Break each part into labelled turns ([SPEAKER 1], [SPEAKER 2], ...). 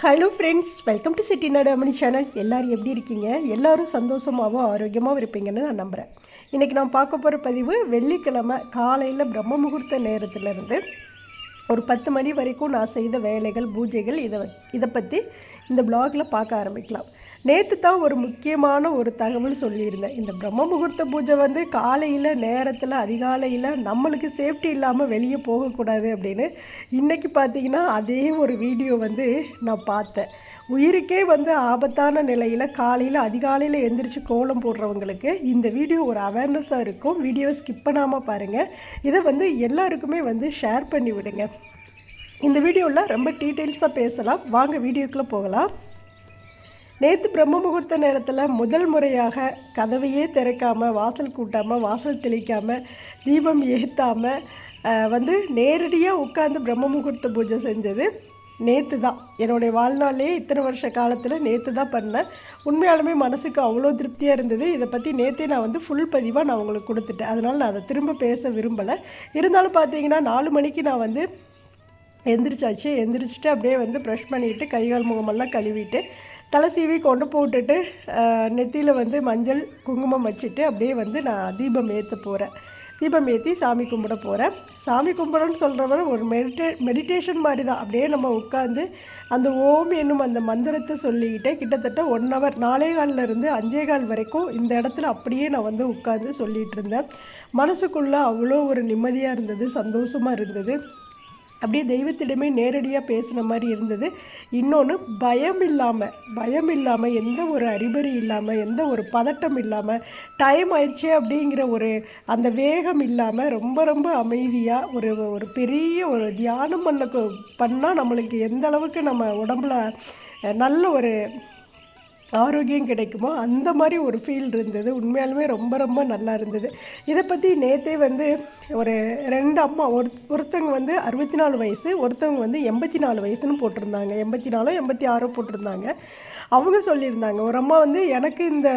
[SPEAKER 1] Hello friends welcome to Chitti Nadamani channel எல்லோரும் எப்படி இருக்கீங்க? எல்லோரும் சந்தோஷமாகவும் ஆரோக்கியமாகவும் இருப்பீங்கன்னு நான் நம்புகிறேன் இன்றைக்கி நான் பார்க்க போகிற பதிவு வெள்ளிக்கிழமை காலையில் பிரம்ம முகூர்த்த நேரத்துலேருந்து ஒரு பத்து மணி வரைக்கும் நான் செய்த வேலைகள் பூஜைகள் இதை வ- இதை பற்றி இந்த பிளாகில் பார்க்க ஆரம்பிக்கலாம். நேற்று தான் ஒரு முக்கியமான ஒரு தகவல் சொல்லியிருந்தேன். இந்த பிரம்ம முகூர்த்த பூஜை வந்து காலையில் நேரத்தில் அதிகாலையில் நம்மளுக்கு சேஃப்டி இல்லாமல் வெளியே போகக்கூடாது அப்படின்னு இன்றைக்கி பார்த்தீங்கன்னா அதே ஒரு வீடியோ வந்து நான் பார்த்தேன். உயிருக்கே வந்து ஆபத்தான நிலையில் காலையில் அதிகாலையில் எந்திரிச்சு கோலம் போடுறவங்களுக்கு இந்த வீடியோ ஒரு அவேர்னஸாக இருக்கும். வீடியோவை ஸ்கிப் பண்ணாமல் பாருங்கள் இதை வந்து எல்லாருக்குமே வந்து ஷேர் பண்ணி விடுங்க. இந்த வீடியோவில் ரொம்ப டீட்டெயில்ஸாக பேசலாம். வாங்க வீடியோக்குள்ளே போகலாம். நேற்று பிரம்ம முகூர்த்த நேரத்தில் முதல் முறையாக கதவையே திறக்காமல் வாசல் கூட்டாமல் வாசல் தெளிக்காமல் தீபம் ஏற்றாமல் வந்து நேரடியாக உட்காந்து பிரம்ம முகூர்த்த பூஜை செஞ்சது நேற்று தான் என்னுடைய வாழ்நாளே இத்தனை வருஷ காலத்தில் நேற்று தான் பண்ணேன். உண்மையாலுமே மனசுக்கு அவ்வளோ திருப்தியாக இருந்தது. இதை பற்றி நேற்றே நான் வந்து ஃபுல் பதிவாக நான் உங்களுக்கு கொடுத்துட்டேன். அதனால் நான் அதை திரும்ப பேச விரும்பலை. இருந்தாலும் பார்த்தீங்கன்னா நாலு மணிக்கு நான் வந்து எந்திரிச்சாச்சு. எந்திரிச்சிட்டு அப்படியே வந்து ப்ரஷ் பண்ணிவிட்டு கை கால் முகமெல்லாம் கழுவிட்டு தலை சீவி கொண்டு போட்டுட்டு நெத்தியில் வந்து மஞ்சள் குங்குமம் வச்சுட்டு அப்படியே வந்து நான் தீபம் ஏற்ற போகிறேன் தீபம் ஏற்றி சாமி கும்பிட போகிறேன் சாமி கும்பிடன்னு சொல்கிறவரை ஒரு மெடிடே மெடிடேஷன் மாதிரி தான். அப்படியே நம்ம உட்காந்து அந்த ஓம் என்னும் அந்த மந்திரத்தை சொல்லிக்கிட்டே கிட்டத்தட்ட ஒன் ஹவர் நாலே கால்ல இருந்து அஞ்சே கால் வரைக்கும் இந்த இடத்துல அப்படியே நான் வந்து உட்காந்து சொல்லிகிட்டு இருந்தேன். மனசுக்குள்ளே அவ்வளோ ஒரு நிம்மதியாக இருந்தது சந்தோஷமாக இருந்தது. அப்படியே தெய்வத்திடமே நேரடியாக பேசின மாதிரி இருந்தது. இன்னொன்று பயம் இல்லாமல் பயம் இல்லாமல் எந்த ஒரு அறிபறி இல்லாமல் எந்த ஒரு பதட்டம் இல்லாமல் டைம் ஆயிடுச்சு அப்படிங்கிற ஒரு அந்த வேகம் இல்லாமல் ரொம்ப ரொம்ப அமைதியாக ஒரு ஒரு பெரிய ஒரு தியானம் பண்ண பண்ணால் நம்மளுக்கு எந்த அளவுக்கு நம்ம உடம்புல நல்ல ஒரு ஆரோக்கியம் கிடைக்குமோ அந்த மாதிரி ஒரு ஃபீல் இருந்தது. உண்மையாலுமே ரொம்ப ரொம்ப நல்லா இருந்தது. இதை பற்றி நேற்றே வந்து ஒரு ரெண்டு அம்மா ஒரு ஒருத்தவங்க வந்து அறுபத்தி நாலு வயசு ஒருத்தவங்க வந்து எண்பத்தி நாலு வயசுன்னு போட்டிருந்தாங்க. எண்பத்தி நாலோ எண்பத்தி ஆறோ போட்டிருந்தாங்க. அவங்க சொல்லியிருந்தாங்க ஒரு அம்மா வந்து எனக்கு இந்த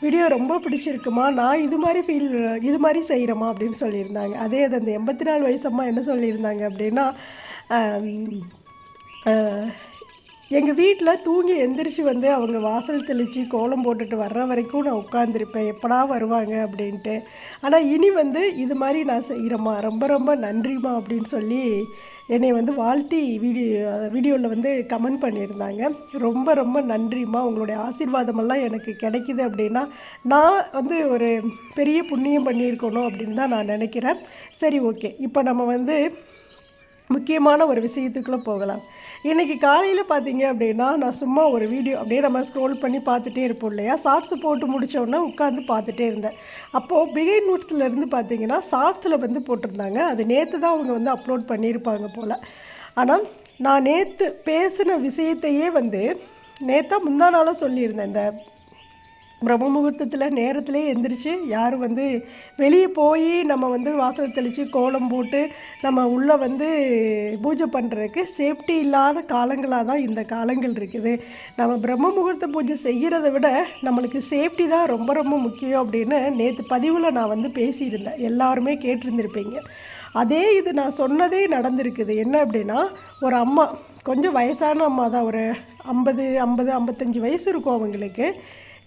[SPEAKER 1] வீடியோ ரொம்ப பிடிச்சிருக்குமா நான் இது மாதிரி ஃபீல் இது மாதிரி செய்கிறேம்மா அப்படின்னு சொல்லியிருந்தாங்க. அதே அது அந்த எண்பத்தி நாலு வயசு அம்மா என்ன சொல்லியிருந்தாங்க அப்படின்னா எங்கள் வீட்டில் தூங்கி எந்திரிச்சு வந்து அவங்க வாசல் தெளித்து கோலம் போட்டுட்டு வர்ற வரைக்கும் நான் உட்காந்துருப்பேன் எப்படா வருவாங்க அப்படின்ட்டு. ஆனால் இனி வந்து இது மாதிரி நான் செய்கிறேம்மா ரொம்ப ரொம்ப நன்றிம்மா அப்படின்னு சொல்லி என்னை வந்து வாழ்த்தி வீடியோ வீடியோவில் வந்து கமெண்ட் பண்ணியிருந்தாங்க. ரொம்ப ரொம்ப நன்றிம்மா. உங்களுடைய ஆசீர்வாதமெல்லாம் எனக்கு கிடைக்குது அப்படின்னா நான் வந்து ஒரு பெரிய புண்ணியம் பண்ணியிருக்கணும் அப்படின்னு தான் நான் நினைக்கிறேன். சரி ஓகே. இப்போ நம்ம வந்து முக்கியமான ஒரு விஷயத்துக்குள்ளே போகலாம். இன்றைக்கி காலையில் பார்த்தீங்க அப்படின்னா நான் சும்மா ஒரு வீடியோ அப்படியே நம்ம ஸ்க்ரோல் பண்ணி பார்த்துட்டே இருப்போம் இல்லையா? ஷார்ட்ஸ் போட்டு முடித்தோடனே உட்காந்து பார்த்துட்டே இருந்தேன். அப்போது பிகைன் நூட்ஸில் இருந்து பார்த்தீங்கன்னா ஷார்ட்ஸில் வந்து போட்டிருந்தாங்க. அது நேற்று தான் அவங்க வந்து அப்லோட் பண்ணியிருப்பாங்க போல். ஆனால் நான் நேற்று பேசின விஷயத்தையே வந்து நேற்றா முந்தா நாளாக சொல்லியிருந்தேன் இந்த பிரம்ம முகூர்த்தத்தில் நேரத்திலே எந்திரிச்சு யாரும் வந்து வெளியே போய் நம்ம வந்து வாசல் தெளித்து கோலம் போட்டு நம்ம உள்ளே வந்து பூஜை பண்ணுறதுக்கு சேஃப்டி இல்லாத காலங்களாக தான் இந்த காலங்கள் இருக்குது. நம்ம பிரம்ம முகூர்த்த பூஜை செய்கிறத விட நம்மளுக்கு சேஃப்டி தான் ரொம்ப ரொம்ப முக்கியம் அப்படின்னு நேற்று பதிவில் நான் வந்து பேசியிருந்தேன். எல்லாருமே கேட்டிருந்திருப்பீங்க. அதே இது நான் சொன்னதே நடந்திருக்குது. என்ன அப்படின்னா ஒரு அம்மா கொஞ்சம் வயசான அம்மா தான் ஒரு ஐம்பது ஐம்பது ஐம்பத்தஞ்சு வயசு இருக்கும் அவங்களுக்கு.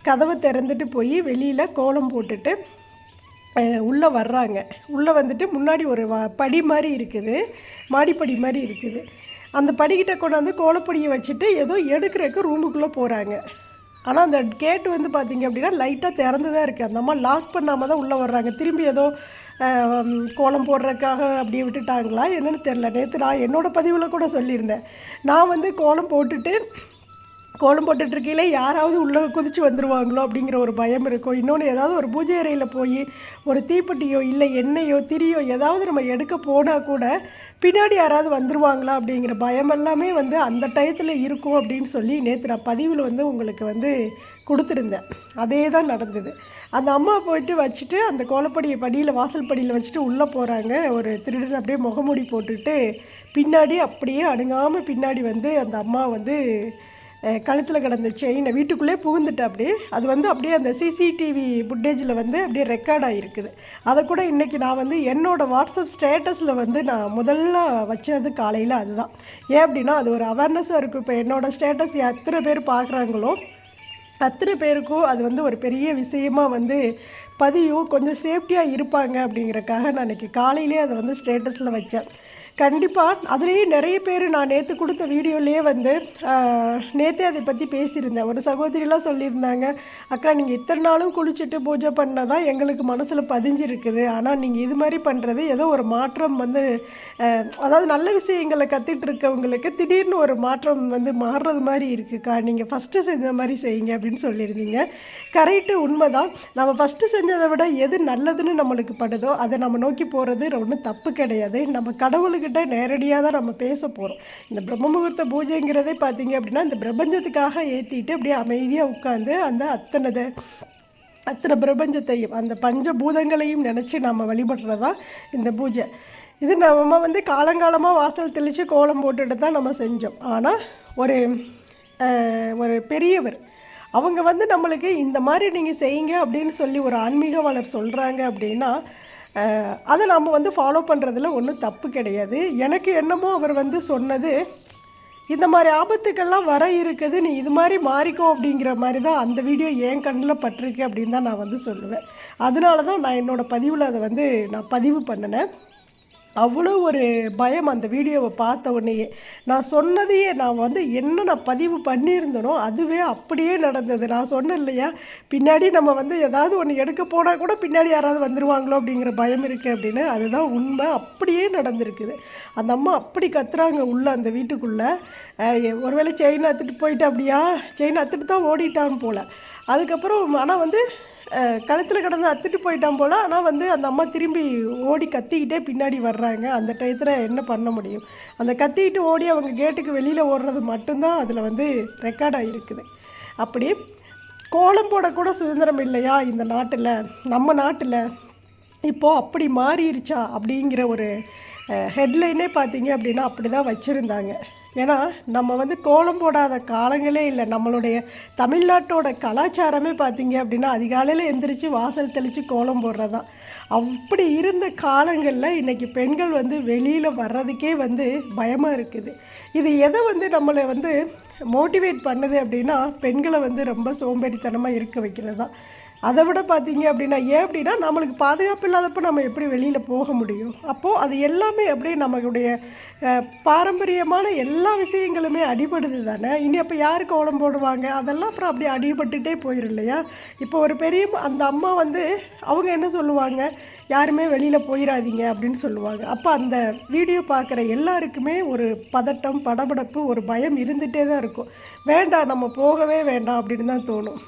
[SPEAKER 1] கதவை திறந்துட்டு போய் வெளியில் கோலம் போட்டுட்டு உள்ளே வர்றாங்க. உள்ளே வந்துட்டு முன்னாடி ஒரு வ படி மாதிரி இருக்குது. மாடிப்படி மாதிரி இருக்குது. அந்த படிக்கிட்ட கொண்டாந்து கோலப்பொடியை வச்சுட்டு ஏதோ எடுக்கிறதுக்கு ரூமுக்குள்ளே போகிறாங்க ஆனால் அந்த கேட்டு வந்து பார்த்திங்க அப்படின்னா லைட்டாக திறந்து தான் இருக்குது அந்த அம்மா லாக் பண்ணாமல் தான் உள்ளே வர்றாங்க. திரும்பி ஏதோ கோலம் போடுறதுக்காக அப்படியே விட்டுட்டாங்களா என்னென்னு தெரில நேற்று நான் என்னோடய பதிவில் கூட சொல்லியிருந்தேன். நான் வந்து கோலம் போட்டுட்டு கோலம் போட்டுட்ருக்கையில யாராவது உள்ளே குதிச்சு வந்துருவாங்களோ அப்படிங்கிற ஒரு பயம் இருக்கும். இன்னொன்று ஏதாவது ஒரு பூஜை அறையில் போய் ஒரு தீப்பெட்டியோ இல்லை எண்ணெயோ திரியோ ஏதாவது நம்ம எடுக்க போனால் கூட பின்னாடி யாராவது வந்துருவாங்களா அப்படிங்கிற பயம் எல்லாமே வந்து அந்த டயத்தில் இருக்கும் அப்படின்னு சொல்லி நேற்று நான் பதிவில் வந்து உங்களுக்கு வந்து கொடுத்துருந்தேன். அதே தான் நடந்தது. அந்த அம்மா போயிட்டு வச்சுட்டு அந்த கோலப்படியை படியில் வாசல் படியில் வச்சுட்டு உள்ளே போகிறாங்க ஒரு திருடன் அப்படியே முகமூடி போட்டுட்டு பின்னாடி அப்படியே அணுகாமல் பின்னாடி வந்து அந்த அம்மா வந்து கழுத்தில் கிடந்த செயினை வீட்டுக்குள்ளே புகுந்துட்டு அப்படியே அது வந்து அப்படியே அந்த சிசிடிவி ஃபுட்டேஜில் வந்து அப்படியே ரெக்கார்ட் ஆகிருக்குது அதை கூட இன்றைக்கி நான் வந்து என்னோடய வாட்ஸ்அப் ஸ்டேட்டஸில் வந்து நான் முதல்ல வச்சது காலையில் அதுதான். ஏன் அப்படின்னா அது ஒரு அவேர்னஸாக இருக்கும். இப்போ என்னோடய ஸ்டேட்டஸ் எத்தனை பேர் பார்க்குறாங்களோ அத்தனை பேருக்கும் அது வந்து ஒரு பெரிய விஷயமா வந்து பதியும். கொஞ்சம் சேஃப்டியாக இருப்பாங்க அப்படிங்கிறக்காக நான் இன்றைக்கி காலையிலே அதை வந்து ஸ்டேட்டஸில் வச்சேன். கண்டிப்பாக அதுலேயே நிறைய பேர் நான் நேற்று கொடுத்த வீடியோலேயே வந்து நேற்றே அதை பற்றி பேசியிருந்தேன். ஒரு சகோதரிலாம் சொல்லியிருந்தாங்க அக்கா நீங்கள் இத்தனை நாளும் குளிச்சுட்டு பூஜை பண்ணால் தான் எங்களுக்கு மனசில் பதிஞ்சிருக்குது. ஆனால் நீங்கள் இது மாதிரி பண்ணுறது ஏதோ ஒரு மாற்றம் வந்து அதாவது நல்ல விஷயங்களை கற்றுட்டு இருக்கவங்களுக்கு திடீர்னு ஒரு மாற்றம் வந்து மாறுறது மாதிரி இருக்குக்கா? நீங்கள் ஃபஸ்ட்டு செஞ்ச மாதிரி செய்யுங்க அப்படின்னு சொல்லியிருந்தீங்க. கரெக்டு உண்மை தான் நம்ம ஃபஸ்ட்டு செஞ்சதை விட எது நல்லதுன்னு நம்மளுக்கு படுதோ அதை நம்ம நோக்கி போகிறது ஒன்றும் தப்பு கிடையாது. நம்ம கடவுள்கிட்ட நேரடியாக தான் நம்ம பேச போகிறோம் இந்த பிரம்ம முகூர்த்த பூஜைங்கிறதே பார்த்தீங்க அப்படின்னா இந்த பிரபஞ்சத்துக்காக ஏற்றிட்டு அப்படியே அமைதியாக உட்காந்து அந்த அத்தனை அத்தனை பிரபஞ்சத்தையும் அந்த பஞ்சபூதங்களையும் நினச்சி நம்ம வழிபடுறதா இந்த பூஜை. இது நம்ம வந்து காலங்காலமாக வாசல் தெளித்து கோலம் போட்டுட்டு தான் நம்ம செஞ்சோம். ஆனால் ஒரு ஒரு பெரியவர் அவங்க வந்து நம்மளுக்கு இந்த மாதிரி நீங்கள் செய்யுங்க அப்படின்னு சொல்லி ஒரு ஆன்மீகவாளர் சொல்கிறாங்க அப்படின்னா அதை நம்ம வந்து ஃபாலோ பண்ணுறதுல ஒன்றும் தப்பு கிடையாது. எனக்கு என்னமோ அவர் வந்து சொன்னது இந்த மாதிரி ஆபத்துக்கெல்லாம் வர இருக்குது நீ இது மாதிரி மாறிக்கோ அப்படிங்கிற மாதிரி தான் அந்த வீடியோ என் கண்ணில் பட்டிருக்கு அப்படின்னு தான் நான் வந்து சொல்லுவேன். அதனால தான் நான் என்னோடய பதிவில் அதை வந்து நான் பதிவு பண்ணினேன். அவ்வளோ ஒரு பயம் அந்த வீடியோவை பார்த்த உடனேயே. நான் சொன்னதையே நான் வந்து என்ன நான் பதிவு பண்ணியிருந்தனோ அதுவே அப்படியே நடந்தது. நான் சொன்னேன் இல்லையா பின்னாடி நம்ம வந்து ஏதாவது ஒன்று எடுக்க போனால் கூட பின்னாடி யாராவது வந்துருவாங்களோ அப்படிங்கிற பயம் இருக்குது அப்படின்னு அதுதான் உண்மை. அப்படியே நடந்திருக்குது. அந்த அம்மா அப்படி கத்துறாங்க உள்ளே அந்த வீட்டுக்குள்ளே. ஒருவேளை செயின் அத்துட்டு போயிட்டு அப்படியா? செயின் அத்துட்டு தான் ஓடிட்டான் போல். அதுக்கப்புறம் ஆனால் வந்து கழுத்தில் கிடந்து அத்துட்டு போயிட்டான் போல். ஆனால் வந்து அந்த அம்மா திரும்பி ஓடி கத்திக்கிட்டே பின்னாடி வர்றாங்க. அந்த டயத்தில் என்ன பண்ண முடியும்? அந்த கத்திக்கிட்டு ஓடி அவங்க கேட்டுக்கு வெளியில் ஓடுறது மட்டும்தான் அதில் வந்து ரெக்கார்ட் ஆகிருக்குது அப்படி கோலம் போடக்கூட சுதந்திரம் இல்லையா இந்த நாட்டில்? நம்ம நாட்டில் இப்போது அப்படி மாறிடுச்சா அப்படிங்கிற ஒரு ஹெட்லைனே பார்த்தீங்க அப்படின்னா அப்படி தான் வச்சுருந்தாங்க. ஏன்னா நம்ம வந்து கோலம் போடாத காலங்களே இல்லை. நம்மளுடைய தமிழ்நாட்டோட கலாச்சாரமே பார்த்தீங்க அப்படின்னா அதிகாலையில் எந்திரிச்சு வாசல் தெளித்து கோலம் போடுறது தான் அப்படி இருந்த காலங்களில் இன்றைக்கி பெண்கள் வந்து வெளியில் வர்றதுக்கே வந்து பயமாக இருக்குது. இது எதை வந்து நம்மளை வந்து மோட்டிவேட் பண்ணுது அப்படின்னா பெண்களை வந்து ரொம்ப சோம்பேறித்தனமாக இருக்க வைக்கிறது தான் அதை விட பார்த்தீங்க அப்படின்னா ஏன் அப்படின்னா நம்மளுக்கு பாதுகாப்பு இல்லாதப்போ நம்ம எப்படி வெளியில் போக முடியும்? அப்போது அது எல்லாமே அப்படியே நம்மளுடைய பாரம்பரியமான எல்லா விஷயங்களுமே அடிபடுது தானே? இனி அப்போ யார் கோலம் போடுவாங்க? அதெல்லாம் அப்புறம் அப்படியே அடிபட்டுகிட்டே போயிடும் இல்லையா? இப்போ ஒரு பெரிய அந்த அம்மா வந்து அவங்க என்ன சொல்லுவாங்க? யாருமே வெளியில் போயிடாதீங்க அப்படின்னு சொல்லுவாங்க. அப்போ அந்த வீடியோ பார்க்குற எல்லாருக்குமே ஒரு பதட்டம் படபடப்பு ஒரு பயம் இருந்துகிட்டே தான் இருக்கும். வேண்டாம் நம்ம போகவே வேண்டாம் அப்படின்னு தான் தோணும்.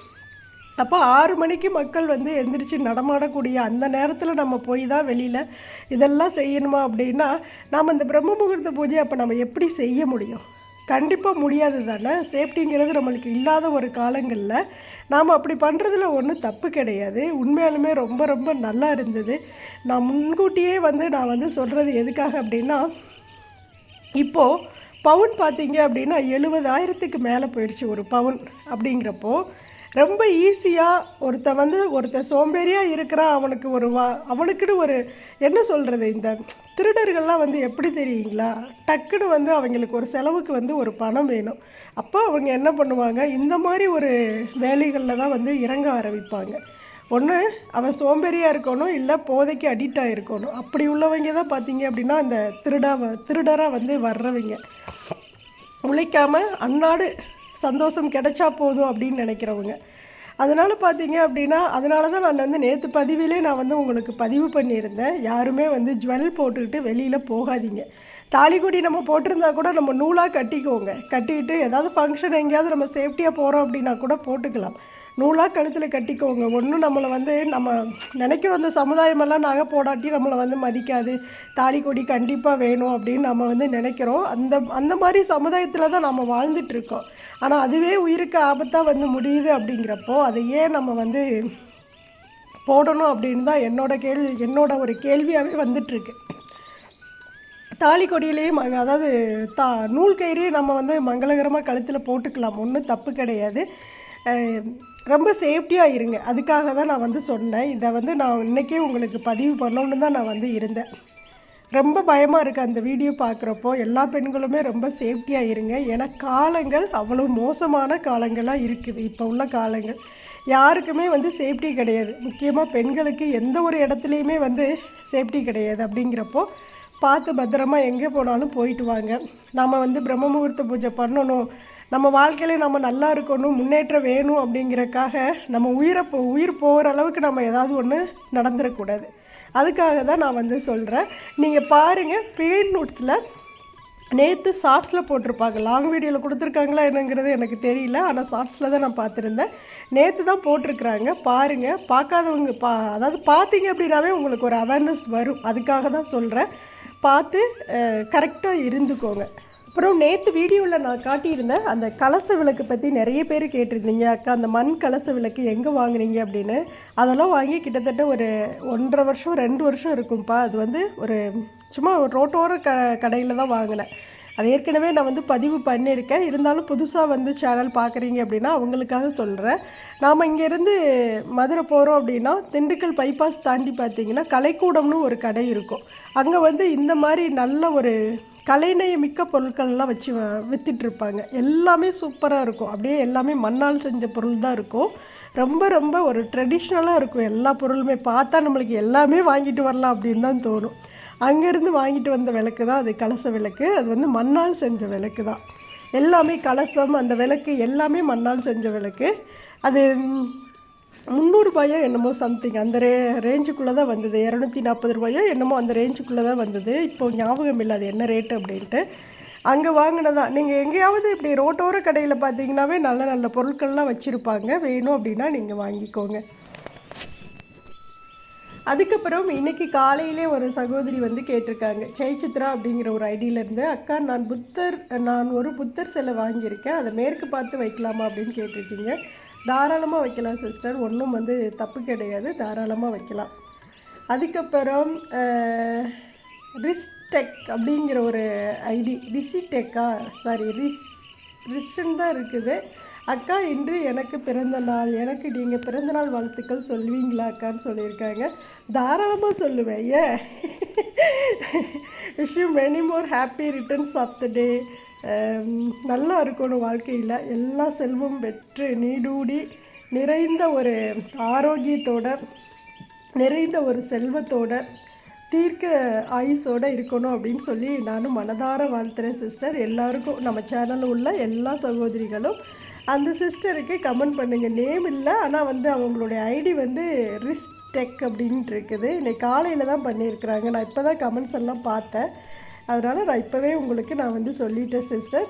[SPEAKER 1] அப்போ ஆறு மணிக்கு மக்கள் வந்து எந்திரிச்சு நடமாடக்கூடிய அந்த நேரத்தில் நம்ம போய் தான் வெளியில் இதெல்லாம் செய்யணுமா அப்படின்னா நாம் இந்த பிரம்ம முகூர்த்த பூஜை அப்போ நம்ம எப்படி செய்ய முடியும்? கண்டிப்பாக முடியாது தானே? சேஃப்டிங்கிறது நம்மளுக்கு இல்லாத ஒரு காலங்களில் நாம் அப்படி பண்ணுறதுல ஒன்றும் தப்பு கிடையாது. உண்மையாலுமே ரொம்ப ரொம்ப நல்லா இருந்தது. நான் முன்கூட்டியே வந்து நான் வந்து சொல்கிறது எதுக்காக அப்படின்னா இப்போது பவுன் பார்த்தீங்க அப்படின்னா எழுபதாயிரத்துக்கு மேலே போயிடுச்சு ஒரு பவுன் அப்படிங்கிறப்போ ரொம்ப ஈஸியாக ஒருத்தன் வந்து ஒருத்தன் சோம்பேறியாக இருக்கிறான் அவனுக்கு ஒரு வா அவனுக்குன்னு ஒரு என்ன சொல்கிறது இந்த திருடர்கள்லாம் வந்து எப்படி தெரியுங்களா? டக்குன்னு வந்து அவங்களுக்கு ஒரு செலவுக்கு வந்து ஒரு பணம் வேணும். அப்போ அவங்க என்ன பண்ணுவாங்க? இந்த மாதிரி ஒரு வேலைகளில் தான் வந்து இறங்க ஆரம்பிப்பாங்க. ஒன்று அவன் சோம்பேறியாக இருக்கணும் இல்லை போதைக்கு அடிக்ட் ஆகிருக்கணும் அப்படி உள்ளவங்க தான் பார்த்தீங்க அப்படின்னா அந்த திருடாவை திருடராக வந்து வர்றவங்க. உழைக்காமல் அன்னாடு சந்தோஷம் கிடைச்சா போதும் அப்படின்னு நினைக்கிறவங்க. அதனால் பார்த்தீங்க அப்படின்னா அதனால தான் நான் வந்து நேற்று பதிவிலே நான் வந்து உங்களுக்கு பதிவு பண்ணியிருந்தேன். யாருமே வந்து ஜுவல் போட்டுக்கிட்டு வெளியில் போகாதீங்க. தாலிக்குடி நம்ம போட்டிருந்தா கூட நம்ம நூலாக கட்டிக்கோங்க. கட்டிக்கிட்டு ஏதாவது ஃபங்க்ஷன் எங்கேயாவது நம்ம சேஃப்டியாக போகிறோம் அப்படின்னா கூட போட்டுக்கலாம். நூலாக கழுத்தில் கட்டிக்கோங்க. ஒன்றும் நம்மளை வந்து நம்ம நினைக்கிற அந்த சமுதாயமெல்லாம் நகை போடாட்டி நம்மளை வந்து மதிக்காது. தாலி கொடி கண்டிப்பாக வேணும் அப்படின்னு நம்ம வந்து நினைக்கிறோம். அந்த அந்த மாதிரி சமுதாயத்தில் தான் நம்ம வாழ்ந்துட்டுருக்கோம். ஆனால் அதுவே உயிருக்கு ஆபத்தாக வந்து முடியுது அப்படிங்கிறப்போ அதை ஏன் நம்ம வந்து போடணும் அப்படின்னு தான் என்னோட கேள்வி என்னோட ஒரு கேள்வியாகவே வந்துட்டுருக்கு. தாலி கொடியிலேயே அதாவது தா நூல் கயிறே நம்ம வந்து மங்களகரமாக கழுத்தில் போட்டுக்கலாம். ஒன்றும் தப்பு கிடையாது. ரொம்ப சேஃப்டியாக இருங்க. அதுக்காக தான் நான் வந்து சொன்னேன். இதை வந்து நான் இன்றைக்கே உங்களுக்கு பதிவு பண்ணணுன்னு தான் நான் வந்து இருந்தேன். ரொம்ப பயமாக இருக்குது அந்த வீடியோ பார்க்குறப்போ எல்லா பெண்களுமே ரொம்ப சேஃப்டியாக இருங்க. ஏன்னா காலங்கள் அவ்வளோ மோசமான காலங்களாக இருக்குது இப்போ உள்ள காலங்கள். யாருக்குமே வந்து சேஃப்டி கிடையாது. முக்கியமாக பெண்களுக்கு எந்த ஒரு இடத்துலையுமே வந்து சேஃப்டி கிடையாது அப்படிங்கிறப்போ பார்த்து பத்திரமா எங்கே போனாலும் போயிட்டு வாங்க. நம்ம வந்து பிரம்ம முகூர்த்த பூஜை பண்ணணும். நம்ம வாழ்க்கையில நம்ம நல்லா இருக்கணும் முன்னேற்றம் வேணும் அப்படிங்கிறக்காக நம்ம உயிரை போ உயிர் போகிற அளவுக்கு நம்ம ஏதாவது ஒன்று நடந்துடக்கூடாது. அதுக்காக தான் நான் வந்து சொல்கிறேன் நீங்கள் பாருங்கள் பெயின் நோட்ஸில் நேற்று ஷார்ட்ஸில் போட்டிருப்பாங்க. லாங் வீடியோவில் கொடுத்துருக்காங்களா என்னங்கிறது எனக்கு தெரியல. ஆனால் ஷார்ட்ஸில் தான் நான் பார்த்துருந்தேன். நேற்று தான் போட்டிருக்கிறாங்க. பாருங்கள் பார்க்காதவங்க பா அதாவது பார்த்தீங்க அப்படின்னாவே உங்களுக்கு ஒரு அவேர்னஸ் வரும். அதுக்காக தான் சொல்கிறேன் பார்த்து கரெக்டாக இருந்துக்கோங்க. அப்புறம் நேற்று வீடியோவில் நான் காட்டியிருந்தேன் அந்த கலச விளக்கு பற்றி நிறைய பேர் கேட்டிருந்தீங்க அக்கா அந்த மண் கலச விளக்கு எங்கே வாங்குனீங்க? அப்படின்னு. அதெல்லாம் வாங்கி கிட்டத்தட்ட ஒரு ஒன்றரை வருஷம் ரெண்டு வருஷம் இருக்கும்ப்பா. அது வந்து ஒரு சும்மா ஒரு ரோட்டோர க கடையில் தான் வாங்கினேன். அது ஏற்கனவே நான் வந்து பதிவு பண்ணியிருக்கேன். இருந்தாலும் புதுசாக வந்து சேனல் பார்க்குறீங்க அப்படின்னா அவங்களுக்காக சொல்கிறேன் நாம் இங்கேருந்து மதுரை போகிறோம் அப்படின்னா திண்டுக்கல் பைபாஸ் தாண்டி பார்த்தீங்கன்னா கலைக்கூடம்னு ஒரு கடை இருக்கும். அங்கே வந்து இந்த மாதிரி நல்ல ஒரு கலைநயமிக்க பொருட்கள்லாம் வச்சு வ- எல்லாமே சூப்பராக இருக்கும். அப்படியே எல்லாமே மண்ணால் செஞ்ச பொருள் தான் இருக்கும். ரொம்ப ரொம்ப ஒரு ட்ரெடிஷ்னலாக இருக்கும். எல்லா பொருளுமே பார்த்தா நம்மளுக்கு எல்லாமே வாங்கிட்டு வரலாம் அப்படின்னு தான் தோணும். அங்கேருந்து வாங்கிட்டு வந்த விளக்கு தான் அது கலச விளக்கு. அது வந்து மண்ணால் செஞ்ச விளக்கு தான். எல்லாமே கலசம் அந்த விளக்கு எல்லாமே மண்ணால் செஞ்ச விளக்கு. அது முந்நூறுபாயோ என்னமோ சம்திங் அந்த ரே ரேஞ்சுக்குள்ளே தான் வந்தது. இரநூத்தி நாற்பது ரூபாயோ என்னமோ அந்த ரேஞ்சுக்குள்ளே தான் வந்தது. இப்போ ஞாபகம் இல்லை அது என்ன ரேட்டு அப்படின்ட்டு. அங்கே வாங்கினதா? நீங்கள் எங்கேயாவது இப்படி ரோட்டோர கடையில் பார்த்தீங்கன்னாவே நல்ல நல்ல பொருட்கள்லாம் வச்சுருப்பாங்க. வேணும் அப்படின்னா நீங்கள் வாங்கிக்கோங்க. அதுக்கப்புறம் இன்னைக்கு காலையிலே ஒரு சகோதரி வந்து கேட்டிருக்காங்க. ஜெயசித்ரா அப்படிங்கிற ஒரு ஐடியிலேருந்து அக்கா நான் புத்தர் நான் ஒரு புத்தர் சிலை வாங்கியிருக்கேன். அதை மேற்கு பார்த்து வைக்கலாமா? அப்படின்னு கேட்டிருக்கீங்க. தாராளமாக வைக்கலாம் சிஸ்டர் ஒன்றும் வந்து தப்பு கிடையாது. தாராளமாக வைக்கலாம். அதுக்கப்புறம் ரிஸ்டெக் அப்படிங்கிற ஒரு ஐடி ரிஷிடெக்கா சாரி ரிஸ் ரிஷன் தான் இருக்குது. அக்கா இன்று எனக்கு பிறந்த நாள். எனக்கு நீங்கள் பிறந்த நாள் வாழ்த்துக்கள் சொல்லுவீங்களா அக்கான்னு சொல்லியிருக்காங்க. தாராளமாக சொல்லுவேன். ஏன் wish you many more happy returns of the day நல்லா இருக்கணும் வாழ்க்கையில். எல்லா செல்வம் பெற்று நீடூடி நிறைந்த ஒரு ஆரோக்கியத்தோட நிறைந்த ஒரு செல்வத்தோட தீர்க்க ஆயுசோட இருக்கணும் அப்படின்னு சொல்லி நானும் மனதார வாழ்த்துறேன் சிஸ்டர் எல்லாருக்கும் நம்ம சேனலில் உள்ள எல்லா சகோதரிகளும் அந்த சிஸ்டருக்கு கமெண்ட் பண்ணுங்கள் நேம் இல்லை ஆனால் வந்து அவங்களுடைய ஐடி வந்து ரிஸ்டெக் அப்படின்ட்டு இருக்குது. இன்னைக்கு காலையில் தான் பண்ணியிருக்கிறாங்க. நான் இப்போ தான் கமெண்ட்ஸ் எல்லாம் பார்த்தேன். அதனால் நான் இப்போவே உங்களுக்கு நான் வந்து சொல்லிட்டேன் சிஸ்டர்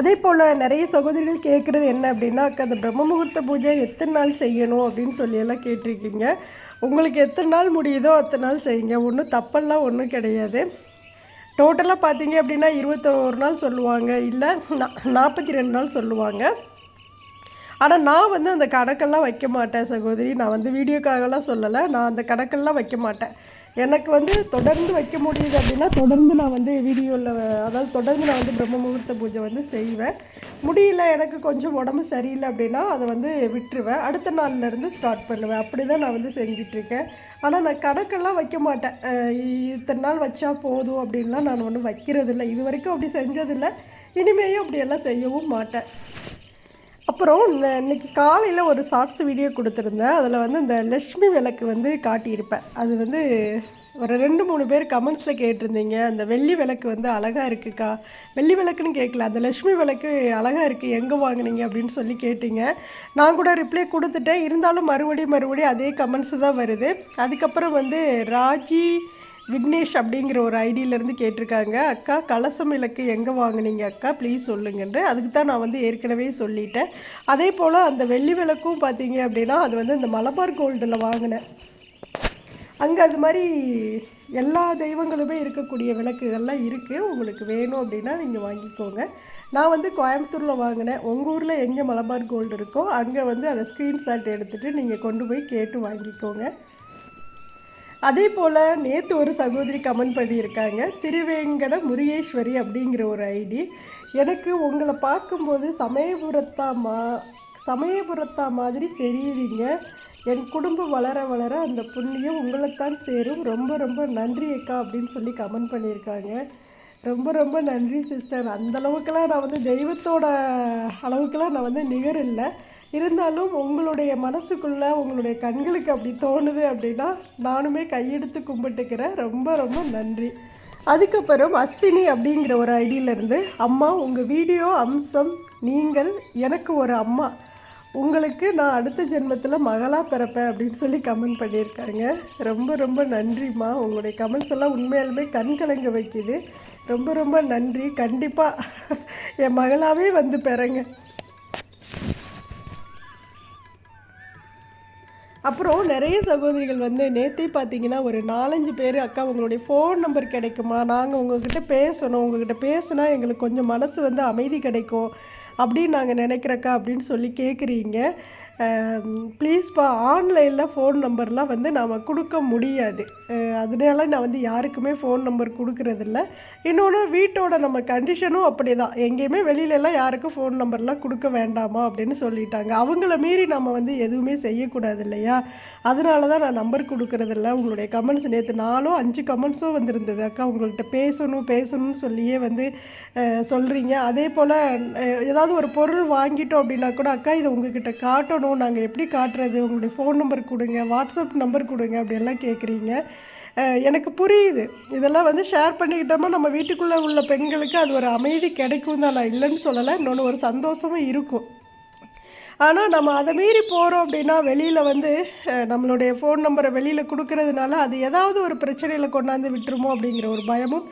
[SPEAKER 1] அதே போல் நிறைய சகோதரிகள் கேட்குறது என்ன அப்படின்னா அக்கா அந்த பிரம்ம முகூர்த்த பூஜை எத்தனை நாள் செய்யணும்? அப்படின்னு சொல்லியெல்லாம் கேட்டிருக்கீங்க. உங்களுக்கு எத்தனை நாள் முடியுதோ அத்தனை நாள் செய்யுங்க. ஒன்றும் தப்பெல்லாம் ஒன்றும் கிடையாது. டோட்டலாக பார்த்தீங்க அப்படின்னா இருபத்தோரு நாள் சொல்லுவாங்க. இல்லை நாற்பத்தி ரெண்டு நாள் சொல்லுவாங்க. ஆனால் நான் வந்து அந்த கணக்கெல்லாம் வைக்க மாட்டேன் சகோதரி. நான் வந்து வீடியோக்காகலாம் சொல்லலை. நான் அந்த கணக்கெல்லாம் வைக்க மாட்டேன். எனக்கு வந்து தொடர்ந்து வைக்க முடியுது அப்படின்னா தொடர்ந்து நான் வந்து வீடியோவில் அதாவது தொடர்ந்து நான் வந்து பிரம்ம முகூர்த்த பூஜை வந்து செய்வேன். முடியல எனக்கு கொஞ்சம் உடம்பு சரியில்லை அப்படின்னா அதை வந்து விட்டுருவேன். அடுத்த நாள்ல இருந்து ஸ்டார்ட் பண்ணுவேன். அப்படி தான் நான் வந்து செஞ்சிட்ருக்கேன். ஆனால் நான் கணக்கெல்லாம் வைக்க மாட்டேன். இத்தனை நாள் வச்சா போதும் அப்படின்லாம் நான் ஒன்றும் வைக்கிறதில்ல. இது வரைக்கும் அப்படி செஞ்சதில்லை. இனிமேயும் அப்படியெல்லாம் செய்யவும் மாட்டேன். அப்புறம் இன்னைக்கு காலையில் ஒரு ஷார்ட்ஸ் வீடியோ கொடுத்துருந்தேன். அதில் வந்து இந்த லக்ஷ்மி விளக்கு வந்து காட்டியிருப்பேன். அது வந்து ஒரு ரெண்டு மூணு பேர் கமெண்ட்ஸில் கேட்டிருந்தீங்க. அந்த வெள்ளி விளக்கு வந்து அழகாக இருக்குக்கா? வெள்ளி விளக்குன்னு கேட்கல. அந்த லக்ஷ்மி விளக்கு அழகாக இருக்குது எங்கே வாங்குனீங்க? அப்படின்னு சொல்லி கேட்டீங்க. நான் கூட ரிப்ளை கொடுத்துட்டேன். இருந்தாலும் மறுபடியும் மறுபடியும் அதே கமெண்ட்ஸ் தான் வருது. அதுக்கப்புறம் வந்து ராஜி விக்னேஷ் அப்படிங்கிற ஒரு ஐடியிலேருந்து கேட்டிருக்காங்க. அக்கா கலசம் விளக்கு எங்கே வாங்குனீங்க அக்கா? ப்ளீஸ் சொல்லுங்கன்ற அதுக்கு தான் நான் வந்து ஏற்கனவே சொல்லிட்டேன். அதே போல் அந்த வெள்ளி விளக்கும் பார்த்தீங்க அப்படின்னா அது வந்து இந்த மலபார் கோல்டில் வாங்கினேன் அங்கே அது மாதிரி எல்லா தெய்வங்களுமே இருக்கக்கூடிய விளக்குகள்லாம் இருக்குது உங்களுக்கு வேணும் அப்படின்னா நீங்கள் வாங்கிக்கோங்க. நான் வந்து கோயம்புத்தூரில் வாங்கினேன். உங்கள் ஊரில் எங்கே மலபார் கோல்டு இருக்கோ அங்கே வந்து அதை ஸ்க்ரீன்ஷாட் எடுத்துகிட்டு நீங்கள் கொண்டு போய் கேட்டு வாங்கிக்கோங்க. அதே போல் நேற்று ஒரு சகோதரி கமெண்ட் பண்ணியிருக்காங்க திருவேங்கட முருகேஸ்வரி அப்படிங்கிற ஒரு ஐடி எனக்கு உங்களை பார்க்கும்போது சமயபுரத்தா மா சமயபுரத்தா மாதிரி தெரியுறீங்க என் குடும்பம் வளர வளர அந்த புண்ணியம் உங்களைத்தான் சேரும். ரொம்ப ரொம்ப நன்றி அக்கா அப்படின்னு சொல்லி கமெண்ட் பண்ணியிருக்காங்க. ரொம்ப ரொம்ப நன்றி சிஸ்டர் அந்தளவுக்குலாம் நான் வந்து தெய்வத்தோட அளவுக்குலாம் நான் வந்து நிகர் இல்லை இருந்தாலும் உங்களுடைய மனசுக்குள்ள உங்களுடைய கண்களுக்கு அப்படி தோணுது அப்படின்னா நானுமே கையெடுத்து கும்பிட்டுக்கிறேன். ரொம்ப ரொம்ப நன்றி. அதுக்கப்புறம் அஸ்வினி அப்படிங்கிற ஒரு ஐடியிலேருந்து அம்மா உங்கள் வீடியோ அம்சம் நீங்கள் எனக்கு ஒரு அம்மா. உங்களுக்கு நான் அடுத்த ஜென்மத்தில் மகளாக பிறப்பேன் அப்படின்னு சொல்லி கமெண்ட் பண்ணியிருக்காங்க ரொம்ப ரொம்ப நன்றிம்மா. உங்களுடைய கமெண்ட்ஸ் எல்லாம் உண்மையாலுமே கண் கலங்க வைக்குது. ரொம்ப ரொம்ப நன்றி. கண்டிப்பாக என் மகளாகவே வந்து பெறங்க. அப்புறம் நிறைய சகோதரிகள் வந்து நேற்றே பார்த்தீங்கன்னா ஒரு நாலஞ்சு பேர் அக்கா உங்களுடைய ஃபோன் நம்பர் கிடைக்குமா? நாங்கள் உங்ககிட்ட பேசணும். உங்ககிட்ட பேசினா எங்களுக்கு கொஞ்சம் மனசு வந்து அமைதி கிடைக்கும். அப்படின்னு நாங்கள் நினைக்கிறக்கா அப்படின்னு சொல்லி கேட்குறீங்க ப்ளீஸ்ப்பா ஆன்லைனில் ஃபோன் நம்பர்லாம் வந்து நாம் கொடுக்க முடியாது. அதனால நான் வந்து யாருக்குமே ஃபோன் நம்பர் கொடுக்குறதில்ல. இன்னொன்று வீட்டோட நம்ம கண்டிஷனும் அப்படி தான் எங்கேயுமே வெளியிலலாம் யாருக்கும் ஃபோன் நம்பர்லாம் கொடுக்க வேண்டாமா அப்படின்னு சொல்லிட்டாங்க. அவங்கள மீறி நம்ம வந்து எதுவுமே செய்யக்கூடாது இல்லையா? அதனால தான் நான் நம்பர் கொடுக்கறதில்ல. உங்களுடைய கமெண்ட்ஸ் நேற்று நாலோ அஞ்சு கமெண்ட்ஸும் வந்திருந்தது அக்கா. உங்கள்கிட்ட பேசணும் பேசணும்னு சொல்லியே வந்து சொல்கிறீங்க அதே போல் ஏதாவது ஒரு பொருள் வாங்கிட்டோம் அப்படின்னா கூட அக்கா இதை உங்ககிட்ட காட்டணும். நாங்கள் எப்படி காட்டுறது? உங்களுடைய ஃபோன் நம்பர் கொடுங்க வாட்ஸ்அப் நம்பர் கொடுங்க அப்படியெல்லாம் கேட்குறீங்க எனக்கு புரியுது. இதெல்லாம் வந்து ஷேர் பண்ணிக்கிட்டோமா நம்ம வீட்டுக்குள்ளே உள்ள பெண்களுக்கு அது ஒரு அமைதி கிடைக்கும் தான் நான் இல்லைன்னு சொல்லலை. இன்னொன்று ஒரு சந்தோஷமும் இருக்கும். ஆனால் நம்ம அதை மீறி போகிறோம் அப்படின்னா வெளியில் வந்து நம்மளுடைய ஃபோன் நம்பரை வெளியில் கொடுக்கறதுனால அது ஏதாவது ஒரு பிரச்சனையில் கொண்டாந்து விட்டுருமோ அப்படிங்கிற ஒரு பயமும்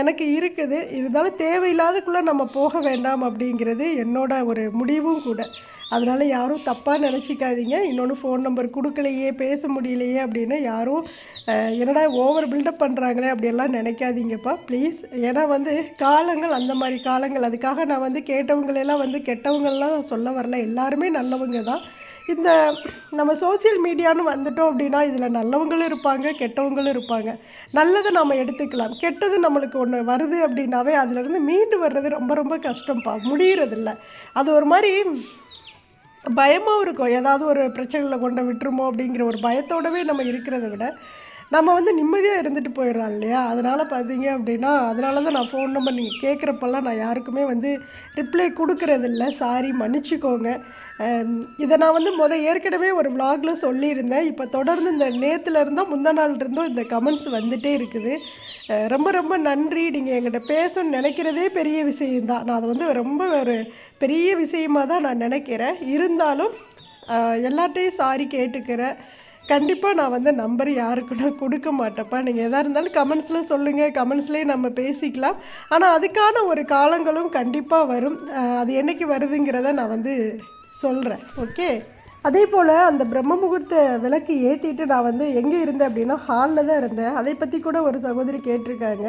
[SPEAKER 1] எனக்கு இருக்குது. இருந்தாலும் தேவையில்லாதக்குள்ளே நம்ம போக வேண்டாம் அப்படிங்கிறது என்னோட ஒரு முடிவும் கூட. அதனால் யாரும் தப்பாக நினச்சிக்காதீங்க. இன்னொன்று ஃபோன் நம்பர் கொடுக்கலையே பேச முடியலையே அப்படின்னு யாரும் என்னடா ஓவர் பில்டப் பண்ணுறாங்களே அப்படியெல்லாம் நினைக்காதீங்கப்பா. ப்ளீஸ் ஏன்னா வந்து காலங்கள் அந்த மாதிரி காலங்கள். அதுக்காக நான் வந்து கேட்டவங்களெல்லாம் வந்து கெட்டவங்கள்லாம் சொல்ல வரல. எல்லாருமே நல்லவங்க தான். இந்த நம்ம சோஷியல் மீடியான்னு வந்துட்டோம் அப்படின்னா இதில் நல்லவங்களும் இருப்பாங்க கெட்டவங்களும் இருப்பாங்க. நல்லதை நம்ம எடுத்துக்கலாம். கெட்டது நம்மளுக்கு ஒன்று வருது அப்படின்னாவே அதுலேருந்து மீண்டு வர்றது ரொம்ப ரொம்ப கஷ்டம்ப்பா. முடிகிறதில்ல அது ஒரு மாதிரி பயமாகவும் இருக்கும். ஏதாவது ஒரு பிரச்சனையில் கொண்டு விட்டுருமோ அப்படிங்கிற ஒரு பயத்தோடவே நம்ம இருக்கிறத விட நம்ம வந்து நிம்மதியாக இருந்துட்டு போயிடலாம் இல்லையா? அதனால் பார்த்தீங்க அப்படின்னா அதனால தான் நான் ஃபோன் நம்பர் நீங்கள் கேட்குறப்பெல்லாம் நான் யாருக்குமே வந்து ரிப்ளை கொடுக்கறதில்ல. சாரி மன்னிச்சுக்கோங்க. இதை நான் வந்து முத ஏற்கனவே ஒரு விளாகில் சொல்லியிருந்தேன். இப்போ தொடர்ந்து இந்த நேத்துல இருந்தால் முந்தா நாள் இருந்தோ இந்த கமெண்ட்ஸ் வந்துகிட்டே இருக்குது. ரொம்ப ரொம்ப நன்றி. நீங்கள் என்கிட்ட பேசணும்னு நினைக்கிறதே பெரிய விஷயம்தான். நான் அதை வந்து ரொம்ப ஒரு பெரிய விஷயமாக தான் நான் நினைக்கிறேன். இருந்தாலும் அஹ், எல்லார்ட்டையும் சாரி கேட்டுக்கிறேன். கண்டிப்பாக நான் வந்து நம்பர் யாருக்கும் கொடுக்க மாட்டேப்பா. நீங்கள் எதாக இருந்தாலும் கமெண்ட்ஸில் சொல்லுங்கள் கமெண்ட்ஸ்லேயே நம்ம பேசிக்கலாம். ஆனால் அதுக்கான ஒரு காலங்களும் கண்டிப்பாக வரும். அது என்னைக்கு வருதுங்கிறத நான் வந்து சொல்கிறேன் ஓகே அதே போல் அந்த பிரம்ம முகூர்த்த விளக்கு ஏற்றிட்டு நான் வந்து எங்கே இருந்தேன் அப்படின்னா ஹாலில் தான் இருந்தேன். அதை பற்றி கூட ஒரு சகோதரி கேட்டிருக்காங்க.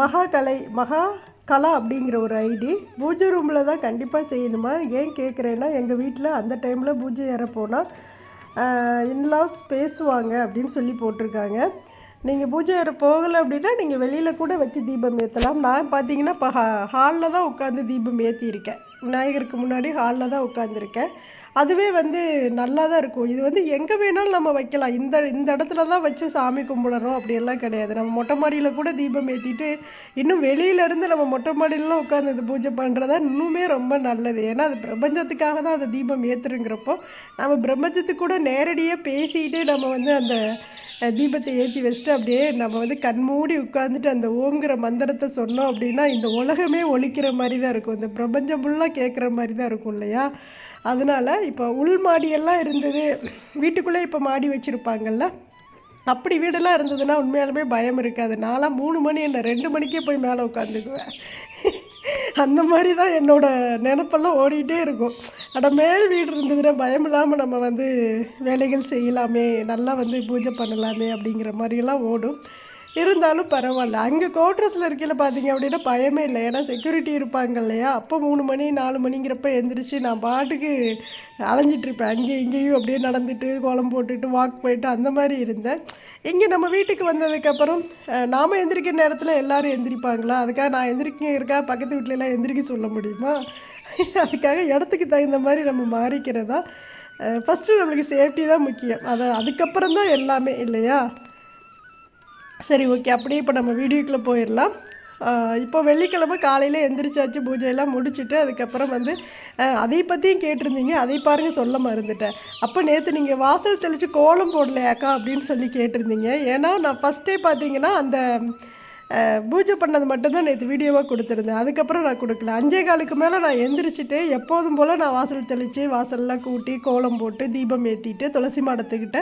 [SPEAKER 1] மகா கலை மகா கலா அப்படிங்கிற ஒரு ஐடி. பூஜை ரூமில் தான் கண்டிப்பாக செய்யணுமா? ஏன் கேட்குறேன்னா எங்கள் வீட்டில் அந்த டைமில் பூஜை ஏற போனால் இன்லாஸ் பேசுவாங்க அப்படின்னு சொல்லி போட்டிருக்காங்க. நீங்கள் பூஜை ஏற போகலை அப்படின்னா நீங்கள் வெளியில் கூட வச்சு தீபம் ஏற்றலாம் நான் பார்த்தீங்கன்னா இப்போ ஹா ஹாலில் தான் உட்காந்து தீபம் ஏற்றியிருக்கேன் விநாயகருக்கு முன்னாடி ஹாலில் தான் உட்காந்துருக்கேன் அதுவே வந்து நல்லா தான் இருக்கும். இது வந்து எங்கே வேணாலும் நம்ம வைக்கலாம். இந்த இந்த இடத்துல தான் வச்சு சாமி கும்பிடணும் அப்படியெல்லாம் கிடையாது. நம்ம மொட்டை மாடியில் கூட தீபம் ஏற்றிட்டு இன்னும் வெளியில இருந்து நம்ம மொட்டை மாடியிலலாம் உட்காந்து இது பூஜை பண்ணுறதா இன்னுமே ரொம்ப நல்லது. ஏன்னா அது பிரபஞ்சத்துக்காக தான் அந்த தீபம் ஏற்றுருங்கிறப்போ நம்ம பிரபஞ்சத்துக்கு கூட நேரடியாக பேசிக்கிட்டு நம்ம வந்து அந்த தீபத்தை ஏற்றி வச்சுட்டு அப்படியே நம்ம வந்து கண்மூடி உட்காந்துட்டு அந்த ஓங்கிற மந்திரத்தை சொன்னோம் அப்படின்னா இந்த உலகமே ஒழிக்கிற மாதிரி தான் இருக்கும். இந்த பிரபஞ்சம் ஃபுல்லாக கேட்குற மாதிரி தான் இருக்கும் இல்லையா? அதனால இப்போ உள் மாடியெல்லாம் இருந்தது. வீட்டுக்குள்ளே இப்போ மாடி வச்சுருப்பாங்கல்ல? அப்படி வீடெல்லாம் இருந்ததுன்னா உண்மையாலுமே பயம் இருக்காது. நான்லாம் மூணு மணி என்ன ரெண்டு மணிக்கே போய் மேலே உட்காந்துக்குவேன் அந்த மாதிரி தான் என்னோட நினப்பெல்லாம் ஓடிக்கிட்டே இருக்கும். அட மேல் வீடு இருந்ததுன்னா பயம் இல்லாமல் நம்ம வந்து வேலைகள் செய்யலாமே நல்லா வந்து பூஜை பண்ணலாமே அப்படிங்கிற மாதிரியெல்லாம் ஓடும். இருந்தாலும் பரவாயில்ல. அங்கே கோட்ரஸில் இருக்கையில் பார்த்தீங்க அப்படின்னா பயமே இல்லை. ஏன்னா செக்யூரிட்டி இருப்பாங்க இல்லையா? அப்போ மூணு மணி நாலு மணிங்கிறப்ப எந்திரிச்சு நான் பாட்டுக்கு அலைஞ்சிட்ருப்பேன் அங்கேயும் இங்கேயும் அப்படியே நடந்துட்டு கோலம் போட்டுட்டு வாக் போயிட்டு அந்த மாதிரி இருந்தேன். இங்கே நம்ம வீட்டுக்கு வந்ததுக்கப்புறம் நாம் எந்திரிக்கிற நேரத்தில் எல்லோரும் எந்திரிப்பாங்களா? அதுக்காக நான் எந்திரிக்க இருக்கா? பக்கத்து வீட்டிலலாம் எந்திரிக்க சொல்ல முடியுமா? அதுக்காக இடத்துக்கு தகுந்த மாதிரி நம்ம மாறிக்கிறதா? ஃபஸ்ட்டு நம்மளுக்கு சேஃப்டி தான் முக்கியம். அதை அதுக்கப்புறம் தான் எல்லாமே இல்லையா? சரி ஓகே அப்படியே இப்போ நம்ம வீடியோக்குள்ளே போயிடலாம். இப்போ வெள்ளிக்கிழமை காலையில் எந்திரிச்சாச்சு பூஜையெல்லாம் முடிச்சுட்டு அதுக்கப்புறம் வந்து அதை பற்றியும் கேட்டிருந்தீங்க அதை பாருங்கள் சொல்ல மறந்துட்டேன். அப்போ நேற்று நீங்கள் வாசல் தெளித்து கோலம் போடலையாக்கா அப்படின்னு சொல்லி கேட்டிருந்தீங்க. ஏன்னா நான் ஃபஸ்ட்டே பார்த்தீங்கன்னா அந்த பூஜை பண்ணது மட்டும்தான் நேற்று வீடியோவாக கொடுத்துருந்தேன். அதுக்கப்புறம் நான் கொடுக்கல. அஞ்சே காலுக்கு மேலே நான் எந்திரிச்சிட்டு எப்போதும் போல் நான் வாசல் தெளித்து வாசல்லாம் கூட்டி கோலம் போட்டு தீபம் ஏற்றிட்டு துளசி மாடத்துக்கிட்ட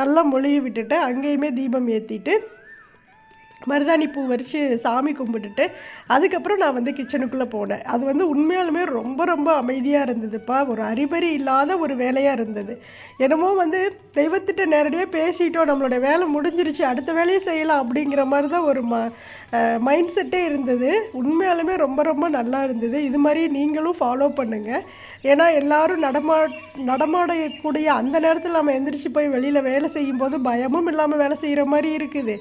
[SPEAKER 1] நல்லா மொழிகி விட்டுட்டு அங்கேயுமே தீபம் ஏற்றிட்டு மருதாணி பூ வரிச்சு சாமி கும்பிட்டுட்டு அதுக்கப்புறம் நான் வந்து கிச்சனுக்குள்ளே போனேன். அது வந்து உண்மையாலுமே ரொம்ப ரொம்ப அமைதியாக இருந்ததுப்பா. ஒரு அறிபறி இல்லாத ஒரு வேலையாக இருந்தது. என்னமோ வந்து தெய்வத்திட்ட நேரடியாக பேசிட்டோம். நம்மளோட வேலை முடிஞ்சிருச்சு அடுத்த வேலையை செய்யலாம் அப்படிங்கிற மாதிரி தான் ஒரு ம மைண்ட் செட்டே இருந்தது. உண்மையாலுமே ரொம்ப ரொம்ப நல்லா இருந்தது. இது மாதிரி நீங்களும் ஃபாலோ பண்ணுங்கள் ஏன்னா எல்லாரும் நடமா நடமாடக்கூடிய அந்த நேரத்தில் நம்ம எந்திரிச்சு போய் வெளியில் வேலை செய்யும்போது பயமும் இல்லாமல் வேலை செய்கிற மாதிரி இருக்குது.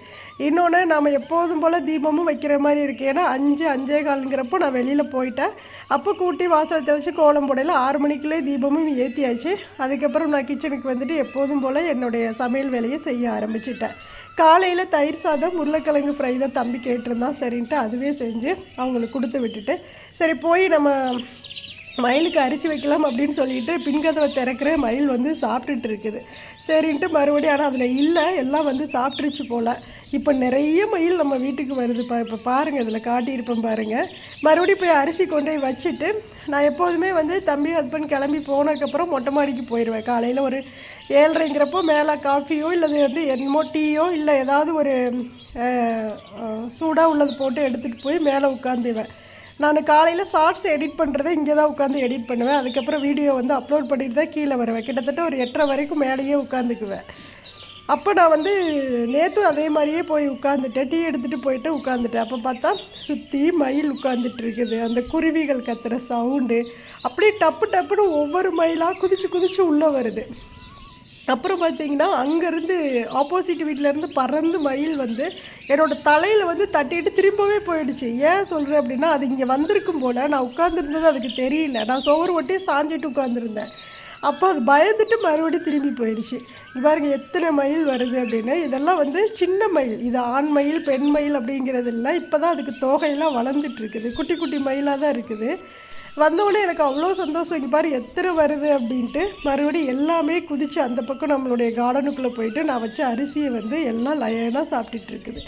[SPEAKER 1] இன்னொன்று நாம் எப்போதும் போல் தீபமும் வைக்கிற மாதிரி இருக்குது ஏன்னா அஞ்சு அஞ்சே காலுங்கிறப்போ நான் வெளியில் போயிட்டேன். அப்போ கூட்டி வாசல் தெளித்து கோலம் போடையில் ஆறு மணிக்குள்ளே தீபமும் ஏற்றியாச்சு அதுக்கப்புறம் நான் கிச்சனுக்கு வந்துட்டு எப்போதும் போல் என்னுடைய சமையல் வேலையை செய்ய ஆரம்பிச்சிட்டேன். காலையில் தயிர் சாதம் உருளைக்கிழங்கு ஃப்ரை தான் தம்பி கேட்டிருந்தான். சரின்ட்டு அதுவே செஞ்சு அவங்களுக்கு கொடுத்து விட்டுட்டு சரி போய் நம்ம மயிலுக்கு அரிசி வைக்கலாம் அப்படின்னு சொல்லிட்டு பின்கதவை திறக்கிற மயில் வந்து சாப்பிட்டுட்டு இருக்குது. சரின்ட்டு மறுபடியும் ஆனால் அதில் இல்லை எல்லாம் வந்து சாப்பிட்டுருச்சு போல். இப்போ நிறைய மயில் நம்ம வீட்டுக்கு வருதுப்பா இப்போ பாருங்கள் இதில் காட்டியிருப்பேன் பாருங்கள் மறுபடியும் போய் அரிசி கொண்டு போய் வச்சுட்டு நான் எப்போதுமே வந்து தம்பி ஹஸ்பண்ட் கிளம்பி போனதுக்கப்புறம் மொட்டை மாடிக்கு போயிடுவேன் காலையில் ஒரு ஏழரைங்கிறப்போ மேலே காஃபியோ இல்லை வந்து என்னமோ டீயோ இல்லை ஏதாவது ஒரு சூடாக உள்ளது போட்டு எடுத்துகிட்டு போய் மேலே உட்காந்துவேன் நான் காலையில் ஷார்ட்ஸ் எடிட் பண்ணுறதை இங்கே தான் உட்காந்து எடிட் பண்ணுவேன். அதுக்கப்புறம் வீடியோ வந்து அப்லோட் பண்ணிட்டு தான் கீழே வருவேன். கிட்டத்தட்ட ஒரு எட்டரை வரைக்கும் மேலேயே உட்காந்துக்குவேன் அப்போ நான் வந்து நேற்றும் அதே மாதிரியே போய் உட்காந்துட்டேன் டீ எடுத்துகிட்டு போயிட்டு உட்காந்துட்டேன் அப்போ பார்த்தா சுற்றி மயில் உட்காந்துட்டு இருக்குது. அந்த குருவிகள் கத்துற சவுண்டு அப்படியே டப்பு டப்புன்னு ஒவ்வொரு மயிலாக குதிச்சு குதிச்சு உள்ளே வருது. அப்புறம் பார்த்தீங்கன்னா அங்கேருந்து ஆப்போசிட் வீட்டிலேருந்து பறந்து மயில் வந்து என்னோட தலையில் வந்து தட்டிட்டு திரும்பவே போயிடுச்சு. ஏன் சொல்கிறேன் அப்படின்னா அது இங்கே வந்திருக்கும் போல். நான் உட்காந்துருந்தது அதுக்கு தெரியல. நான் சோறு ஒட்டி சாஞ்சிட்டு உட்காந்துருந்தேன் அப்போ அது பயந்துட்டு மறுபடியும் திரும்பி போயிடுச்சு. இவ்வாறு பாருங்க எத்தனை மயில் வருது அப்படின்னு. இதெல்லாம் வந்து சின்ன மயில். இது ஆண் மயில் பெண் மயில் அப்படிங்கிறது இல்லை இப்போ தான் அதுக்கு தோகையெல்லாம் வளர்ந்துட்டு இருக்குது. குட்டி குட்டி மயிலாக தான் இருக்குது. வந்தவொடனே எனக்கு அவ்வளோ சந்தோஷம் இங்கே பாரு எத்தனை வருது? அப்படின்ட்டு மறுபடியும் எல்லாமே குதித்து அந்த பக்கம் நம்மளுடைய கார்டனுக்குள்ளே போயிட்டு நான் வச்ச அரிசியை வந்து எல்லாம் லயனாக சாப்பிட்டுட்டு இருக்குது.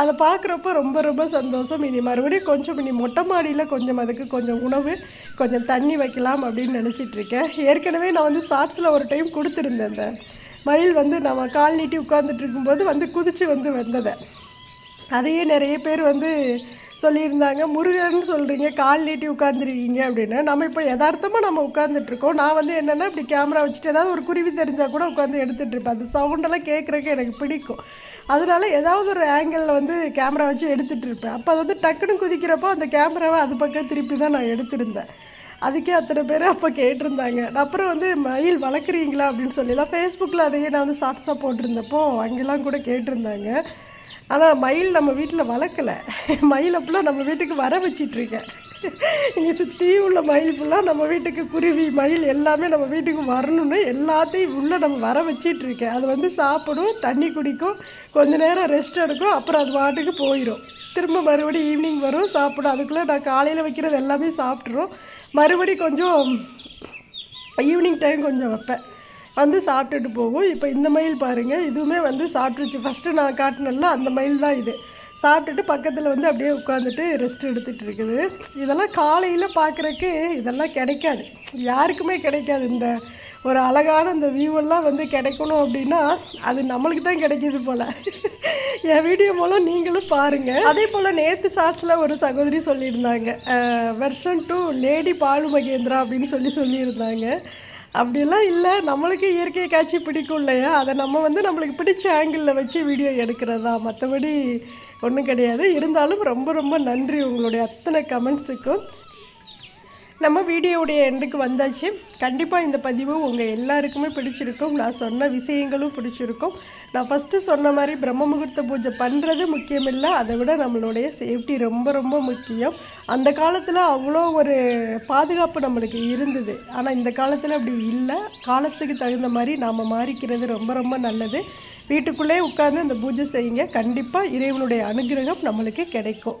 [SPEAKER 1] அதை பார்க்குறப்ப ரொம்ப ரொம்ப சந்தோஷம். இனி மறுபடியும் கொஞ்சம் இனி மொட்டை மாடியில் கொஞ்சம் அதுக்கு கொஞ்சம் உணவு கொஞ்சம் தண்ணி வைக்கலாம் அப்படின்னு நினச்சிட்ருக்கேன் ஏற்கனவே நான் வந்து ஷார்ட்ஸில் ஒரு டைம் கொடுத்துருந்தேன் அந்த மயில் வந்து நம்ம கால் நீட்டி உட்காந்துட்டு இருக்கும்போது வந்து குதித்து வந்து வந்ததை. அதையே நிறைய பேர் வந்து சொல்லியிருந்தாங்க. முருகன் சொல்கிறீங்க கால் நீட்டி உட்காந்துருக்கீங்க அப்படின்னு நம்ம இப்போ யதார்த்தமாக நம்ம உட்காந்துட்ருக்கோம் நான் வந்து என்னென்னா இப்படி கேமரா வச்சுட்டு ஏதாவது ஒரு குருவி தெரிஞ்சால் கூட உட்காந்து எடுத்துகிட்டு இருப்பேன் அந்த சவுண்டெல்லாம் கேட்குறக்கு எனக்கு பிடிக்கும். அதனால ஏதாவது ஒரு ஆங்கிளில் வந்து கேமரா வச்சு எடுத்துகிட்டு இருப்பேன் அப்போ அது வந்து டக்குன்னு குதிக்கிறப்போ அந்த கேமராவை அது பக்கம் திருப்பி தான் நான் எடுத்திருந்தேன். அதுக்கே அத்தனை பேர் அப்போ கேட்டிருந்தாங்க. அப்புறம் வந்து மயில் வளர்க்குறீங்களா அப்படின்னு சொல்லிலாம் ஃபேஸ்புக்கில் அதையே நான் வந்து ஷார்ட்ஸாக போட்டிருந்தப்போ அங்கெல்லாம் கூட கேட்டிருந்தாங்க. ஆனால் மயில் நம்ம வீட்டில் வளர்க்கலை. மயில் அப்பெல்லாம் நம்ம வீட்டுக்கு வர வச்சிட்ருக்கேன் இங்கே சுற்றி உள்ள மயில் ஃபுல்லாக நம்ம வீட்டுக்கு குருவி மயில் எல்லாமே நம்ம வீட்டுக்கு வரணும்னு எல்லாத்தையும் உள்ளே நம்ம வர வச்சிட்ருக்கேன் அது வந்து சாப்பிடும் தண்ணி குடிக்கும் கொஞ்ச நேரம் ரெஸ்ட் எடுக்கும் அப்புறம் அது பாட்டுக்கு போயிடும் திரும்ப மறுபடியும் ஈவினிங் வரும் சாப்பிடும். அதுக்குள்ளே நான் காலையில் வைக்கிறது எல்லாமே சாப்பிட்ருவோம் மறுபடி கொஞ்சம் ஈவினிங் டைம் கொஞ்சம் வைப்பேன். வந்து சாப்பிட்டுட்டு போகும். இப்போ இந்த மயில் பாருங்கள் இதுவுமே வந்து சாப்பிட்டுருச்சு. ஃபஸ்ட்டு நான் காட்டினேன்ல அந்த மயில் தான் இது. சாப்பிட்டுட்டு பக்கத்தில் வந்து அப்படியே உட்காந்துட்டு ரெஸ்ட் எடுத்துகிட்டு இருக்குது. இதெல்லாம் காலையில் பார்க்குறக்கு இதெல்லாம் கிடைக்காது. யாருக்குமே கிடைக்காது. இந்த ஒரு அழகான இந்த வியூவெல்லாம் வந்து கிடைக்கணும் அப்படின்னா அது நம்மளுக்கு தான் கிடைக்கிது போல். என் வீடியோ மூலம் நீங்களும் பாருங்கள் அதே போல் நேற்று ஷார்ட்ஸில் ஒரு சகோதரி சொல்லியிருந்தாங்க. Version two lady Balu Mahendra அப்படின்னு சொல்லி சொல்லியிருந்தாங்க. அப்படிலாம் இல்லை. நம்மளுக்கு இயற்கை காட்சி பிடிக்கும் இல்லையா? அதை நம்ம வந்து நம்மளுக்கு பிடிச்ச ஆங்கிளில் வச்சு வீடியோ எடுக்கிறதா? மற்றபடி ஒன்றும் கிடையாது. இருந்தாலும் ரொம்ப ரொம்ப நன்றி உங்களுடைய அத்தனை கமெண்ட்ஸுக்கும் நம்ம வீடியோவுடைய எண்டுக்கு வந்தாச்சு. கண்டிப்பாக இந்த பதிவு உங்கள் எல்லாருக்குமே பிடிச்சிருக்கும். நான் சொன்ன விஷயங்களும் பிடிச்சிருக்கும். நான் ஃபஸ்ட்டு சொன்ன மாதிரி பிரம்ம முகூர்த்த பூஜை பண்ணுறது முக்கியமில்லை. அதை விட நம்மளுடைய சேஃப்டி ரொம்ப ரொம்ப முக்கியம். அந்த காலத்தில் அவ்வளோ ஒரு பாதுகாப்பு நம்மளுக்கு இருந்தது. ஆனால் இந்த காலத்தில் அப்படி இல்லை. காலத்துக்கு தகுந்த மாதிரி நாம் மாறிக்கிறது ரொம்ப ரொம்ப நல்லது. வீட்டுக்குள்ளே உட்காந்து அந்த பூஜை செய்யுங்க. கண்டிப்பாக இறைவனுடைய அனுகிரகம் நம்மளுக்கு கிடைக்கும்.